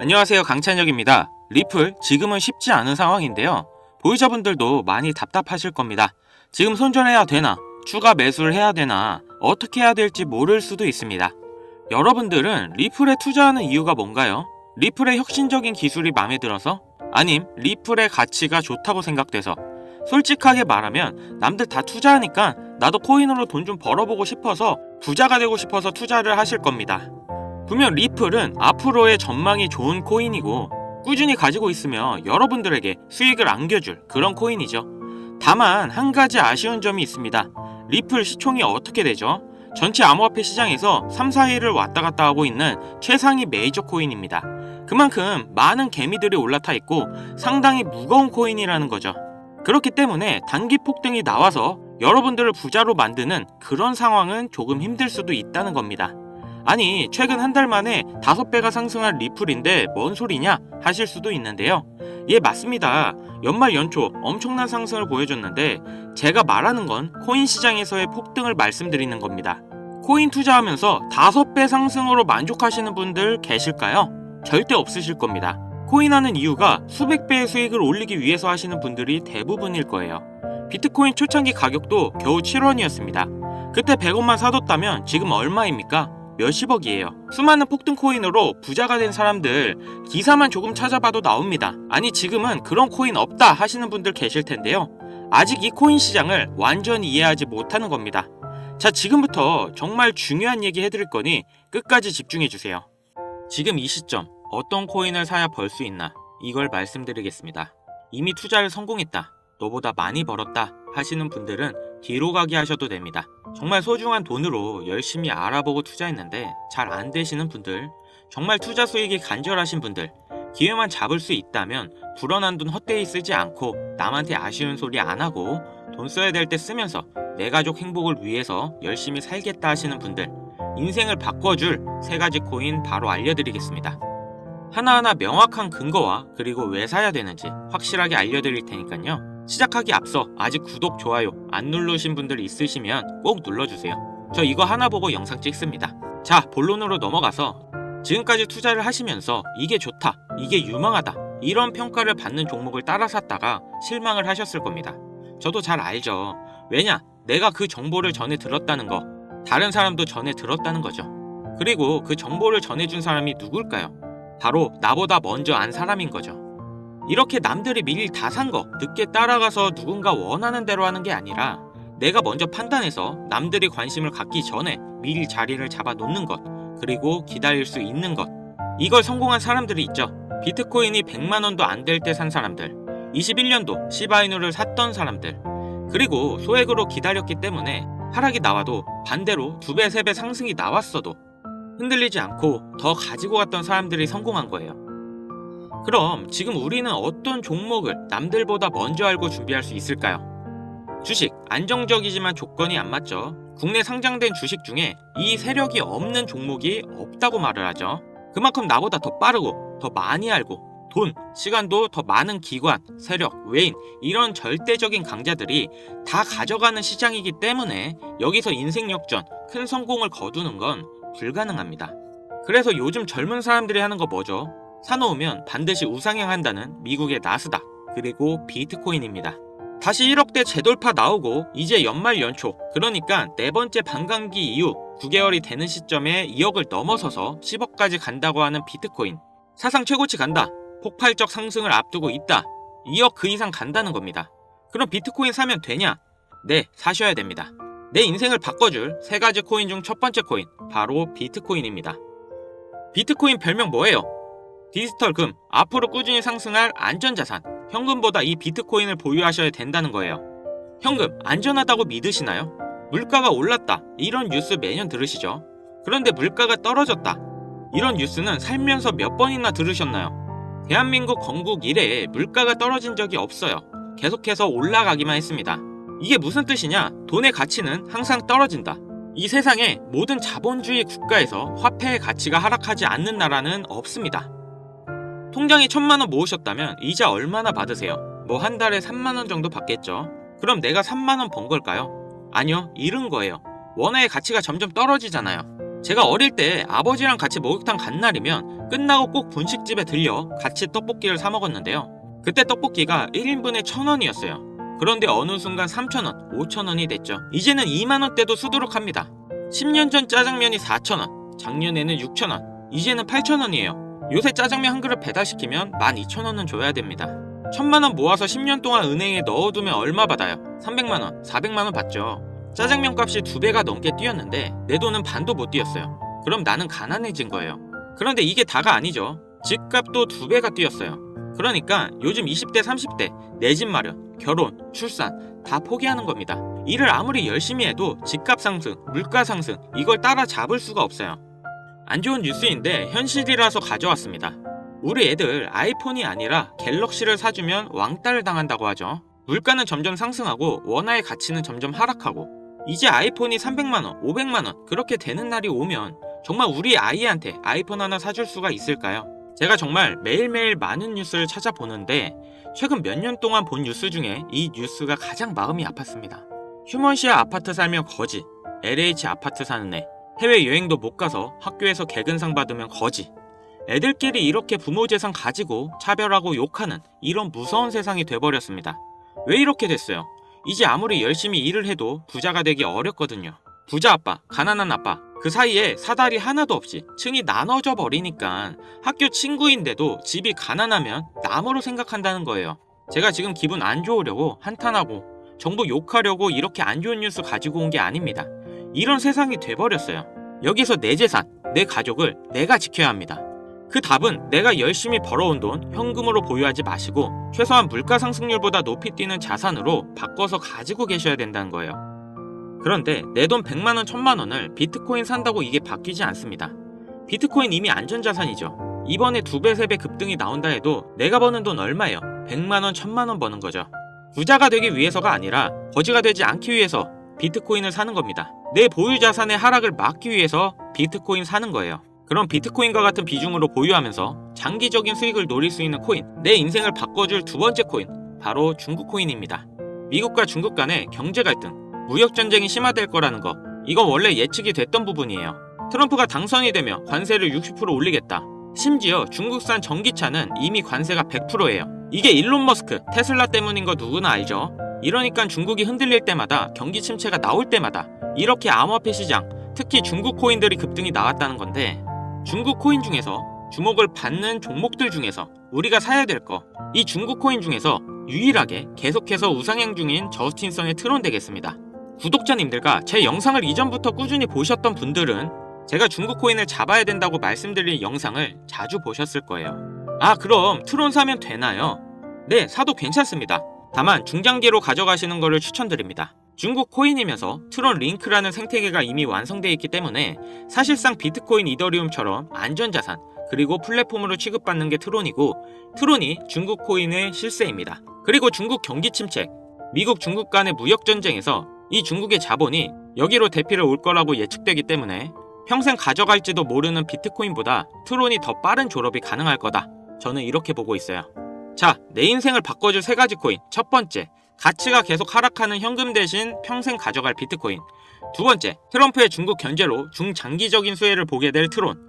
안녕하세요 강찬혁입니다. 리플 지금은 쉽지 않은 상황인데요. 보유자분들도 많이 답답하실 겁니다. 지금 손절해야 되나 추가 매수를 해야 되나 어떻게 해야 될지 모를 수도 있습니다. 여러분들은 리플에 투자하는 이유가 뭔가요? 리플의 혁신적인 기술이 마음에 들어서? 아님 리플의 가치가 좋다고 생각돼서? 솔직하게 말하면 남들 다 투자하니까 나도 코인으로 돈 좀 벌어보고 싶어서 부자가 되고 싶어서 투자를 하실 겁니다. 분명 리플은 앞으로의 전망이 좋은 코인이고 꾸준히 가지고 있으며 여러분들에게 수익을 안겨줄 그런 코인이죠. 다만 한 가지 아쉬운 점이 있습니다. 리플 시총이 어떻게 되죠? 전체 암호화폐 시장에서 3, 4위를 왔다 갔다 하고 있는 최상위 메이저 코인입니다. 그만큼 많은 개미들이 올라타 있고 상당히 무거운 코인이라는 거죠. 그렇기 때문에 단기 폭등이 나와서 여러분들을 부자로 만드는 그런 상황은 조금 힘들 수도 있다는 겁니다. 아니 최근 한 달 만에 다섯 배가 상승한 리플인데 뭔 소리냐 하실 수도 있는데요. 예 맞습니다. 연말 연초 엄청난 상승을 보여줬는데 제가 말하는 건 코인 시장에서의 폭등을 말씀드리는 겁니다. 코인 투자하면서 다섯 배 상승으로 만족하시는 분들 계실까요? 절대 없으실 겁니다. 코인하는 이유가 수백 배의 수익을 올리기 위해서 하시는 분들이 대부분일 거예요. 비트코인 초창기 가격도 겨우 7원이었습니다. 그때 100원만 사뒀다면 지금 얼마입니까? 몇십억이에요. 수많은 폭등 코인으로 부자가 된 사람들 기사만 조금 찾아봐도 나옵니다. 아니 지금은 그런 코인 없다 하시는 분들 계실 텐데요. 아직 이 코인 시장을 완전히 이해하지 못하는 겁니다. 자 지금부터 정말 중요한 얘기 해드릴 거니 끝까지 집중해 주세요. 지금 이 시점 어떤 코인을 사야 벌 수 있나 이걸 말씀드리겠습니다. 이미 투자를 성공했다. 너보다 많이 벌었다 하시는 분들은 뒤로 가게 하셔도 됩니다. 정말 소중한 돈으로 열심히 알아보고 투자했는데 잘 안 되시는 분들, 정말 투자 수익이 간절하신 분들, 기회만 잡을 수 있다면 불어난 돈 헛되이 쓰지 않고 남한테 아쉬운 소리 안 하고 돈 써야 될 때 쓰면서 내 가족 행복을 위해서 열심히 살겠다 하시는 분들, 인생을 바꿔줄 세 가지 코인 바로 알려드리겠습니다. 하나하나 명확한 근거와 그리고 왜 사야 되는지 확실하게 알려드릴 테니까요. 시작하기 앞서 아직 구독, 좋아요 안 누르신 분들 있으시면 꼭 눌러주세요. 저 이거 하나 보고 영상 찍습니다. 자, 본론으로 넘어가서 지금까지 투자를 하시면서 이게 좋다, 이게 유망하다 이런 평가를 받는 종목을 따라 샀다가 실망을 하셨을 겁니다. 저도 잘 알죠. 왜냐? 내가 그 정보를 전해 들었다는 거, 다른 사람도 전해 들었다는 거죠. 그리고 그 정보를 전해준 사람이 누굴까요? 바로 나보다 먼저 안 사람인 거죠. 이렇게 남들이 미리 다 산 거 늦게 따라가서 누군가 원하는 대로 하는 게 아니라 내가 먼저 판단해서 남들이 관심을 갖기 전에 미리 자리를 잡아 놓는 것 그리고 기다릴 수 있는 것 이걸 성공한 사람들이 있죠. 비트코인이 100만 원도 안 될 때 산 사람들 21년도 시바이누를 샀던 사람들 그리고 소액으로 기다렸기 때문에 하락이 나와도 반대로 두 배, 세배 상승이 나왔어도 흔들리지 않고 더 가지고 갔던 사람들이 성공한 거예요. 그럼 지금 우리는 어떤 종목을 남들보다 먼저 알고 준비할 수 있을까요? 주식, 안정적이지만 조건이 안 맞죠. 국내 상장된 주식 중에 이 세력이 없는 종목이 없다고 말을 하죠. 그만큼 나보다 더 빠르고 더 많이 알고 돈, 시간도 더 많은 기관, 세력, 외인 이런 절대적인 강자들이 다 가져가는 시장이기 때문에 여기서 인생 역전, 큰 성공을 거두는 건 불가능합니다. 그래서 요즘 젊은 사람들이 하는 거 뭐죠? 사놓으면 반드시 우상향한다는 미국의 나스닥 그리고 비트코인입니다. 다시 1억대 재돌파 나오고 이제 연말 연초 그러니까 네 번째 반감기 이후 9개월이 되는 시점에 2억을 넘어서서 10억까지 간다고 하는 비트코인 사상 최고치 간다 폭발적 상승을 앞두고 있다 2억 그 이상 간다는 겁니다. 그럼 비트코인 사면 되냐? 네 사셔야 됩니다. 내 인생을 바꿔줄 세 가지 코인 중 첫 번째 코인 바로 비트코인입니다. 비트코인 별명 뭐예요? 디지털 금, 앞으로 꾸준히 상승할 안전자산, 현금보다 이 비트코인을 보유하셔야 된다는 거예요. 현금, 안전하다고 믿으시나요? 물가가 올랐다. 이런 뉴스 매년 들으시죠? 그런데 물가가 떨어졌다. 이런 뉴스는 살면서 몇 번이나 들으셨나요? 대한민국 건국 이래에 물가가 떨어진 적이 없어요. 계속해서 올라가기만 했습니다. 이게 무슨 뜻이냐? 돈의 가치는 항상 떨어진다. 이 세상에 모든 자본주의 국가에서 화폐의 가치가 하락하지 않는 나라는 없습니다. 통장에 천만 원 모으셨다면 이자 얼마나 받으세요? 뭐 한 달에 3만 원 정도 받겠죠. 그럼 내가 3만 원 번 걸까요? 아니요, 잃은 거예요. 원화의 가치가 점점 떨어지잖아요. 제가 어릴 때 아버지랑 같이 목욕탕 간 날이면 끝나고 꼭 분식집에 들려 같이 떡볶이를 사 먹었는데요. 그때 떡볶이가 1인분에 1,000원이었어요. 그런데 어느 순간 3,000원, 5,000원이 됐죠. 이제는 2만원대도 수두룩합니다. 10년 전 짜장면이 4,000원, 작년에는 6,000원, 이제는 8,000원이에요. 요새 짜장면 한 그릇 배달시키면 12,000원은 줘야 됩니다. 1,000만원 모아서 10년 동안 은행에 넣어두면 얼마 받아요? 300만원, 400만원 받죠. 짜장면 값이 두 배가 넘게 뛰었는데 내 돈은 반도 못 뛰었어요. 그럼 나는 가난해진 거예요. 그런데 이게 다가 아니죠. 집값도 두 배가 뛰었어요. 그러니까 요즘 20대, 30대 내 집 마련, 결혼, 출산 다 포기하는 겁니다. 일을 아무리 열심히 해도 집값 상승, 물가 상승 이걸 따라 잡을 수가 없어요. 안 좋은 뉴스인데 현실이라서 가져왔습니다. 우리 애들 아이폰이 아니라 갤럭시를 사주면 왕따를 당한다고 하죠. 물가는 점점 상승하고 원화의 가치는 점점 하락하고 이제 아이폰이 300만원, 500만원 그렇게 되는 날이 오면 정말 우리 아이한테 아이폰 하나 사줄 수가 있을까요? 제가 정말 매일매일 많은 뉴스를 찾아보는데 최근 몇 년 동안 본 뉴스 중에 이 뉴스가 가장 마음이 아팠습니다. 휴먼시아 아파트 살면 거지, LH 아파트 사는 애, 해외 여행도 못 가서 학교에서 개근상 받으면 거지. 애들끼리 이렇게 부모 재산 가지고 차별하고 욕하는 이런 무서운 세상이 돼버렸습니다. 왜 이렇게 됐어요? 이제 아무리 열심히 일을 해도 부자가 되기 어렵거든요. 부자 아빠, 가난한 아빠, 그 사이에 사다리 하나도 없이 층이 나눠져 버리니까 학교 친구인데도 집이 가난하면 남으로 생각한다는 거예요. 제가 지금 기분 안 좋으려고 한탄하고 정부 욕하려고 이렇게 안 좋은 뉴스 가지고 온 게 아닙니다. 이런 세상이 돼버렸어요. 여기서 내 재산, 내 가족을 내가 지켜야 합니다. 그 답은 내가 열심히 벌어온 돈 현금으로 보유하지 마시고 최소한 물가 상승률보다 높이 뛰는 자산으로 바꿔서 가지고 계셔야 된다는 거예요. 그런데 내 돈 100만 원, 1000만 원을 비트코인 산다고 이게 바뀌지 않습니다. 비트코인 이미 안전자산이죠. 이번에 두 배, 세 배 급등이 나온다 해도 내가 버는 돈 얼마예요? 100만 원, 1000만 원 버는 거죠. 부자가 되기 위해서가 아니라 거지가 되지 않기 위해서 비트코인을 사는 겁니다. 내 보유 자산의 하락을 막기 위해서 비트코인 사는 거예요. 그럼 비트코인과 같은 비중으로 보유하면서 장기적인 수익을 노릴 수 있는 코인, 내 인생을 바꿔줄 두 번째 코인, 바로 중국 코인입니다. 미국과 중국 간의 경제 갈등, 무역 전쟁이 심화될 거라는 거, 이건 원래 예측이 됐던 부분이에요. 트럼프가 당선이 되며 관세를 60% 올리겠다. 심지어 중국산 전기차는 이미 관세가 100%예요. 이게 일론 머스크, 테슬라 때문인 거 누구나 알죠? 이러니까 중국이 흔들릴 때마다 경기 침체가 나올 때마다 이렇게 암호화폐 시장, 특히 중국 코인들이 급등이 나왔다는 건데 중국 코인 중에서 주목을 받는 종목들 중에서 우리가 사야 될 거, 이 중국 코인 중에서 유일하게 계속해서 우상향 중인 저스틴선의 트론 되겠습니다. 구독자님들과 제 영상을 이전부터 꾸준히 보셨던 분들은 제가 중국 코인을 잡아야 된다고 말씀드린 영상을 자주 보셨을 거예요. 아, 그럼 트론 사면 되나요? 네, 사도 괜찮습니다. 다만 중장기로 가져가시는 것을 추천드립니다. 중국 코인이면서 트론 링크라는 생태계가 이미 완성되어 있기 때문에 사실상 비트코인 이더리움처럼 안전자산 그리고 플랫폼으로 취급받는 게 트론이고 트론이 중국 코인의 실세입니다. 그리고 중국 경기 침체, 미국 중국 간의 무역 전쟁에서 이 중국의 자본이 여기로 대피를 올 거라고 예측되기 때문에 평생 가져갈지도 모르는 비트코인보다 트론이 더 빠른 졸업이 가능할 거다. 저는 이렇게 보고 있어요. 자, 내 인생을 바꿔줄 세 가지 코인. 첫 번째, 가치가 계속 하락하는 현금 대신 평생 가져갈 비트코인. 두 번째, 트럼프의 중국 견제로 중장기적인 수혜를 보게 될 트론.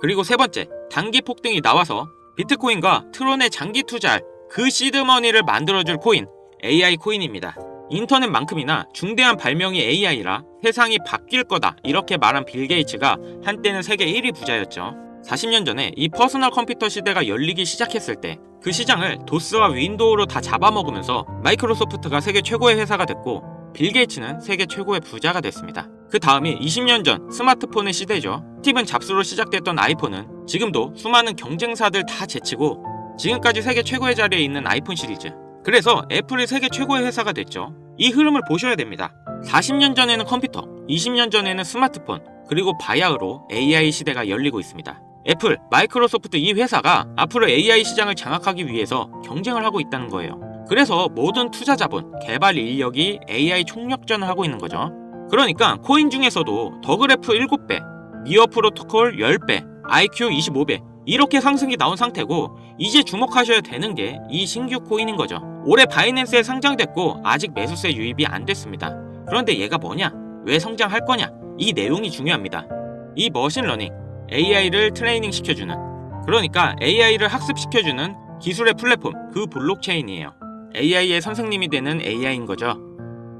그리고 세 번째, 단기 폭등이 나와서 비트코인과 트론의 장기 투자할 그 시드머니를 만들어줄 코인, AI 코인입니다. 인터넷만큼이나 중대한 발명이 AI라 세상이 바뀔 거다 이렇게 말한 빌 게이츠가 한때는 세계 1위 부자였죠. 40년 전에 이 퍼스널 컴퓨터 시대가 열리기 시작했을 때 그 시장을 도스와 윈도우로 다 잡아먹으면서 마이크로소프트가 세계 최고의 회사가 됐고 빌 게이츠는 세계 최고의 부자가 됐습니다. 그 다음이 20년 전 스마트폰의 시대죠. 스티븐 잡스로 시작됐던 아이폰은 지금도 수많은 경쟁사들 다 제치고 지금까지 세계 최고의 자리에 있는 아이폰 시리즈. 그래서 애플이 세계 최고의 회사가 됐죠. 이 흐름을 보셔야 됩니다. 40년 전에는 컴퓨터, 20년 전에는 스마트폰, 그리고 바야흐로 AI 시대가 열리고 있습니다. 애플, 마이크로소프트 이 회사가 앞으로 AI 시장을 장악하기 위해서 경쟁을 하고 있다는 거예요. 그래서 모든 투자 자본, 개발 인력이 AI 총력전을 하고 있는 거죠. 그러니까 코인 중에서도 더그래프 7배, 미어 프로토콜 10배, IQ 25배 이렇게 상승이 나온 상태고 이제 주목하셔야 되는 게 이 신규 코인인 거죠. 올해 바이낸스에 상장됐고 아직 매수세 유입이 안 됐습니다. 그런데 얘가 뭐냐? 왜 성장할 거냐? 이 내용이 중요합니다. 이 머신러닝, AI를 트레이닝 시켜주는 그러니까 AI를 학습시켜주는 기술의 플랫폼 그 블록체인이에요. AI의 선생님이 되는 AI인 거죠.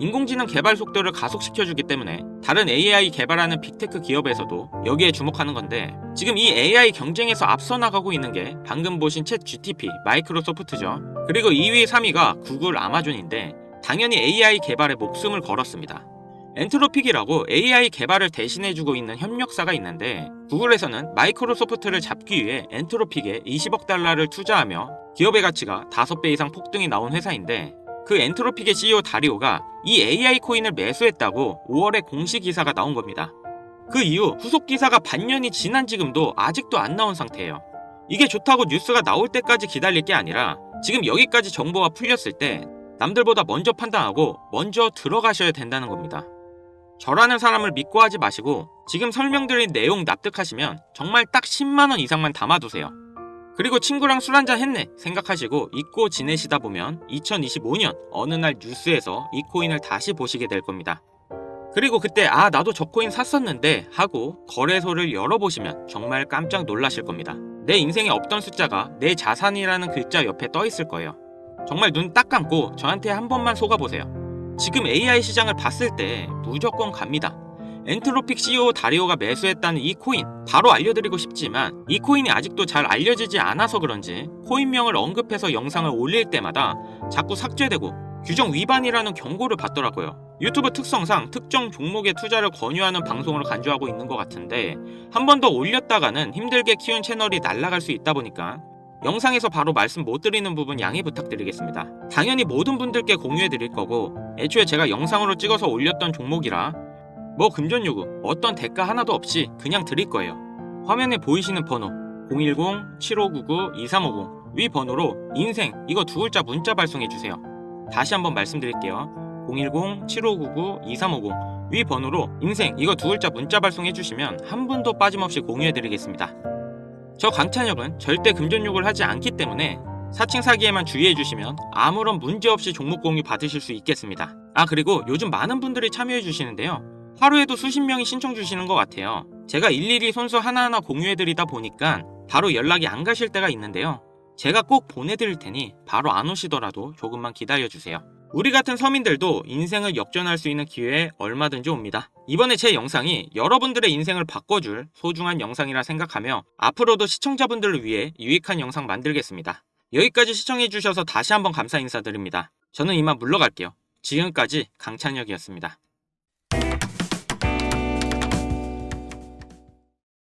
인공지능 개발 속도를 가속시켜주기 때문에 다른 AI 개발하는 빅테크 기업에서도 여기에 주목하는 건데 지금 이 AI 경쟁에서 앞서 나가고 있는 게 방금 보신 챗 GTP 마이크로소프트죠. 그리고 2위, 3위가 구글, 아마존인데 당연히 AI 개발에 목숨을 걸었습니다. 엔트로픽이라고 AI 개발을 대신해주고 있는 협력사가 있는데 구글에서는 마이크로소프트를 잡기 위해 엔트로픽에 20억 달러를 투자하며 기업의 가치가 5배 이상 폭등이 나온 회사인데 그 엔트로픽의 CEO 다리오가 이 AI 코인을 매수했다고 5월에 공식 기사가 나온 겁니다. 그 이후 후속 기사가 반년이 지난 지금도 아직도 안 나온 상태예요. 이게 좋다고 뉴스가 나올 때까지 기다릴 게 아니라 지금 여기까지 정보가 풀렸을 때 남들보다 먼저 판단하고 먼저 들어가셔야 된다는 겁니다. 저라는 사람을 믿고 하지 마시고 지금 설명드린 내용 납득하시면 정말 딱 10만원 이상만 담아두세요. 그리고 친구랑 술 한잔 했네 생각하시고 잊고 지내시다 보면 2025년 어느 날 뉴스에서 이 코인을 다시 보시게 될 겁니다. 그리고 그때 아 나도 저 코인 샀었는데 하고 거래소를 열어보시면 정말 깜짝 놀라실 겁니다. 내 인생에 없던 숫자가 내 자산이라는 글자 옆에 떠 있을 거예요. 정말 눈 딱 감고 저한테 한 번만 속아보세요. 지금 AI 시장을 봤을 때 무조건 갑니다. 엔트로픽 CEO 다리오가 매수했다는 이 코인 바로 알려드리고 싶지만 이 코인이 아직도 잘 알려지지 않아서 그런지 코인명을 언급해서 영상을 올릴 때마다 자꾸 삭제되고 규정 위반이라는 경고를 받더라고요. 유튜브 특성상 특정 종목에 투자를 권유하는 방송으로 간주하고 있는 것 같은데 한 번 더 올렸다가는 힘들게 키운 채널이 날아갈 수 있다 보니까 영상에서 바로 말씀 못 드리는 부분 양해 부탁드리겠습니다. 당연히 모든 분들께 공유해 드릴 거고 애초에 제가 영상으로 찍어서 올렸던 종목이라 뭐 금전 요구 어떤 대가 하나도 없이 그냥 드릴 거예요. 화면에 보이시는 번호 010-7599-2350 위 번호로 인생 이거 두 글자 문자 발송해 주세요. 다시 한번 말씀드릴게요. 010-7599-2350 위 번호로 인생 이거 두 글자 문자 발송해 주시면 한 분도 빠짐없이 공유해 드리겠습니다. 저 강찬혁은 절대 금전 욕을 하지 않기 때문에 사칭 사기에만 주의해 주시면 아무런 문제 없이 종목 공유 받으실 수 있겠습니다. 아 그리고 요즘 많은 분들이 참여해 주시는데요. 하루에도 수십 명이 신청 주시는 것 같아요. 제가 일일이 손수 하나하나 공유해 드리다 보니까 바로 연락이 안 가실 때가 있는데요. 제가 꼭 보내드릴 테니 바로 안 오시더라도 조금만 기다려 주세요. 우리 같은 서민들도 인생을 역전할 수 있는 기회에 얼마든지 옵니다. 이번에 제 영상이 여러분들의 인생을 바꿔줄 소중한 영상이라 생각하며 앞으로도 시청자분들을 위해 유익한 영상 만들겠습니다. 여기까지 시청해주셔서 다시 한번 감사 인사드립니다. 저는 이만 물러갈게요. 지금까지 강찬혁이었습니다.